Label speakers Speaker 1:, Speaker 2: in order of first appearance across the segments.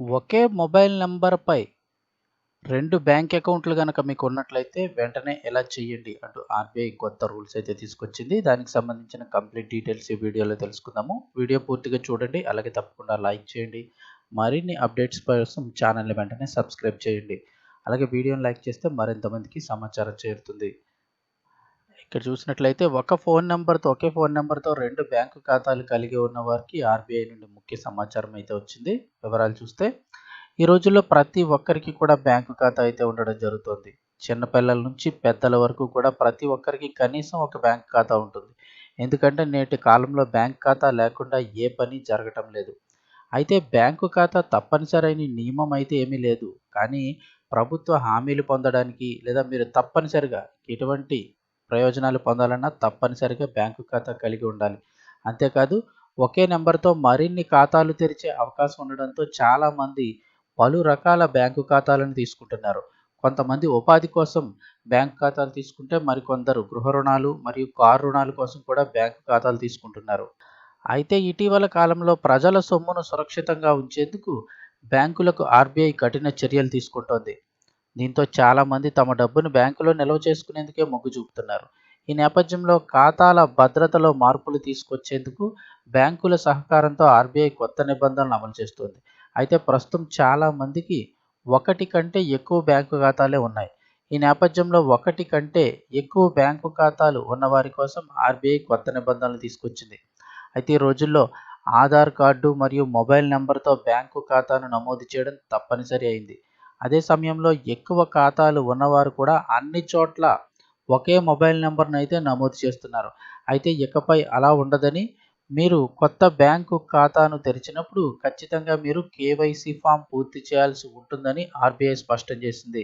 Speaker 1: ఒకే mobile నంబర్‌పై రెండు bank అకౌంట్‌లు కనుక మీకు ఉన్నట్లయితే వెంటనే ఎలా చేయండి అంటూ ఆర్‌బీఐ కొత్త రూల్స్ అయితే తీసుకొచ్చింది. దానికి సంబంధించిన కంప్లీట్ డీటెయిల్స్ ఈ వీడియోలో తెలుసుకుందాము. వీడియో పూర్తిగా చూడండి. అలాగే తప్పకుండా లైక్ చేయండి. మరిన్ని అప్డేట్స్ కోసం ఛానల్‌ని వెంటనే సబ్స్క్రైబ్ చేయండి. అలాగే వీడియోని లైక్ చేస్తే మరింతమందికి సమాచారం చేరుతుంది. ఇక్కడ చూసినట్లయితే ఒక ఫోన్ నెంబర్తో ఒకే ఫోన్ నెంబర్తో రెండు బ్యాంకు ఖాతాలు కలిగి ఉన్న వారికి ఆర్‌బీఐ నుండి ముఖ్య సమాచారం అయితే వచ్చింది. వివరాలు చూస్తే ఈ రోజుల్లో ప్రతి ఒక్కరికి కూడా బ్యాంకు ఖాతా అయితే ఉండడం జరుగుతుంది చిన్న పిల్లల నుంచి పెద్దల వరకు కూడా ప్రతి ఒక్కరికి కనీసం ఒక బ్యాంక్ ఖాతా ఉంటుంది. ఎందుకంటే నేటి కాలంలో బ్యాంక్ ఖాతా లేకుండా ఏ పని జరగటం లేదు. అయితే బ్యాంకు ఖాతా తప్పనిసరైన నియమం అయితే ఏమీ లేదు. కానీ ప్రభుత్వ హామీలు పొందడానికి లేదా మీరు తప్పనిసరిగా ఎటువంటి ప్రయోజనాలు పొందాలన్నా తప్పనిసరిగా బ్యాంకు ఖాతా కలిగి ఉండాలి. అంతేకాదు ఒకే నెంబర్తో మరిన్ని ఖాతాలు తెరిచే అవకాశం ఉండడంతో చాలామంది పలు రకాల బ్యాంకు ఖాతాలను తీసుకుంటున్నారు. కొంతమంది ఉపాధి కోసం బ్యాంకు ఖాతాలు తీసుకుంటే మరికొందరు గృహ రుణాలు మరియు కారు రుణాల కోసం కూడా బ్యాంకు ఖాతాలు తీసుకుంటున్నారు. అయితే ఇటీవల కాలంలో ప్రజల సొమ్మును సురక్షితంగా ఉంచేందుకు బ్యాంకులకు ఆర్‌బీఐ కఠిన చర్యలు తీసుకుంటోంది. దీంతో చాలామంది తమ డబ్బును బ్యాంకులో నిల్వ చేసుకునేందుకే మొగ్గు చూపుతున్నారు. ఈ నేపథ్యంలో ఖాతాల భద్రతలో మార్పులు తీసుకొచ్చేందుకు బ్యాంకుల సహకారంతో ఆర్‌బీఐ కొత్త నిబంధనలు అమలు చేస్తుంది అయితే ప్రస్తుతం చాలా మందికి ఒకటి కంటే ఎక్కువ బ్యాంకు ఖాతాలే ఉన్నాయి. ఈ నేపథ్యంలో ఒకటి కంటే ఎక్కువ బ్యాంకు ఖాతాలు ఉన్నవారి కోసం ఆర్‌బీఐ కొత్త నిబంధనలు తీసుకొచ్చింది. అయితే ఈ రోజుల్లో ఆధార్ కార్డు మరియు మొబైల్ నెంబర్తో బ్యాంకు ఖాతాను నమోదు చేయడం తప్పనిసరి అయింది. అదే సమయంలో ఎక్కువ ఖాతాలు ఉన్నవారు కూడా అన్ని చోట్ల ఒకే మొబైల్ నెంబర్ను అయితే నమోదు చేస్తున్నారు. అయితే ఇకపై అలా ఉండదని మీరు కొత్త బ్యాంకు ఖాతాను తెరిచినప్పుడు ఖచ్చితంగా మీరు కేవైసీ ఫామ్ పూర్తి చేయాల్సి ఉంటుందని ఆర్‌బీఐ స్పష్టం చేసింది.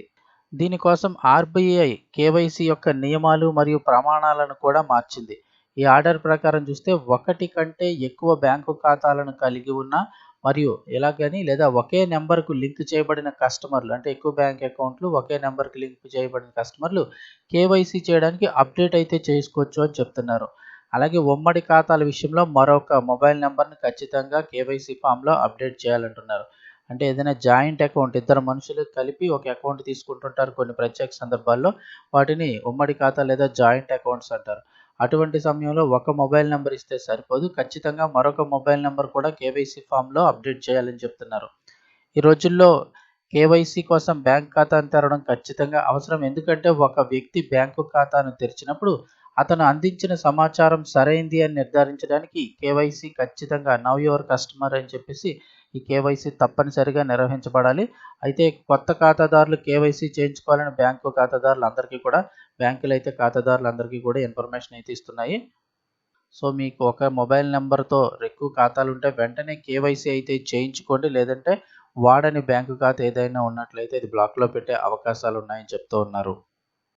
Speaker 1: దీనికోసం ఆర్‌బీఐ కేవైసీ యొక్క నియమాలు మరియు ప్రమాణాలను కూడా మార్చింది. ఈ ఆర్డర్ ప్రకారం చూస్తే ఒకటి కంటే ఎక్కువ బ్యాంకు ఖాతాలను కలిగి ఉన్న మరియు ఇలాగని లేదా ఒకే నెంబర్కు లింక్ చేయబడిన కస్టమర్లు అంటే ఎక్కువ బ్యాంక్ అకౌంట్‌లు ఒకే నెంబర్కి లింక్ చేయబడిన కస్టమర్లు కేవైసీ చేయడానికి అప్డేట్ అయితే చేసుకోవచ్చు అని చెప్తున్నారు. అలాగే ఉమ్మడి ఖాతాల విషయంలో మరొక మొబైల్ నెంబర్ని ఖచ్చితంగా కేవైసీ ఫామ్‌లో అప్డేట్ చేయాలంటున్నారు. అంటే ఏదైనా జాయింట్ అకౌంట్ ఇద్దరు మనుషులు కలిపి ఒక అకౌంట్ తీసుకుంటుంటారు కొన్ని ప్రత్యేక సందర్భాల్లో. వాటిని ఉమ్మడి ఖాతా లేదా జాయింట్ అకౌంట్స్ అంటారు. అటువంటి సమయంలో ఒక మొబైల్ నెంబర్ ఇస్తే సరిపోదు. ఖచ్చితంగా మరొక మొబైల్ నెంబర్ కూడా కేవైసీ ఫామ్‌లో అప్డేట్ చేయాలని చెప్తున్నారు. ఈ రోజుల్లో కేవైసీ కోసం బ్యాంక్ ఖాతాను తెరవడం ఖచ్చితంగా అవసరం. ఎందుకంటే ఒక వ్యక్తి బ్యాంకు ఖాతాను తెరిచినప్పుడు అతను అందించిన సమాచారం సరైంది అని నిర్ధారించడానికి కేవైసీ ఖచ్చితంగా నవ్ యువర్ కస్టమర్ అని చెప్పేసి ఈ కేవైసీ తప్పనిసరిగా నిర్వహించబడాలి. అయితే కొత్త ఖాతాదారులు కేవైసీ చేయించుకోవాలని బ్యాంకు ఖాతాదారులు అందరికీ కూడా బ్యాంకులు అయితే ఖాతాదారులందరికీ కూడా ఇన్ఫర్మేషన్ అయితే ఇస్తున్నాయి. సో మీకు ఒక మొబైల్ నెంబర్తో ఎక్కువ ఖాతాలుంటే వెంటనే కేవైసీ అయితే చేయించుకోండి. లేదంటే వాడని బ్యాంకు ఖాతా ఏదైనా ఉన్నట్లయితే అది బ్లాక్‌లో పెట్టే అవకాశాలు ఉన్నాయని చెప్తూ ఉన్నారు.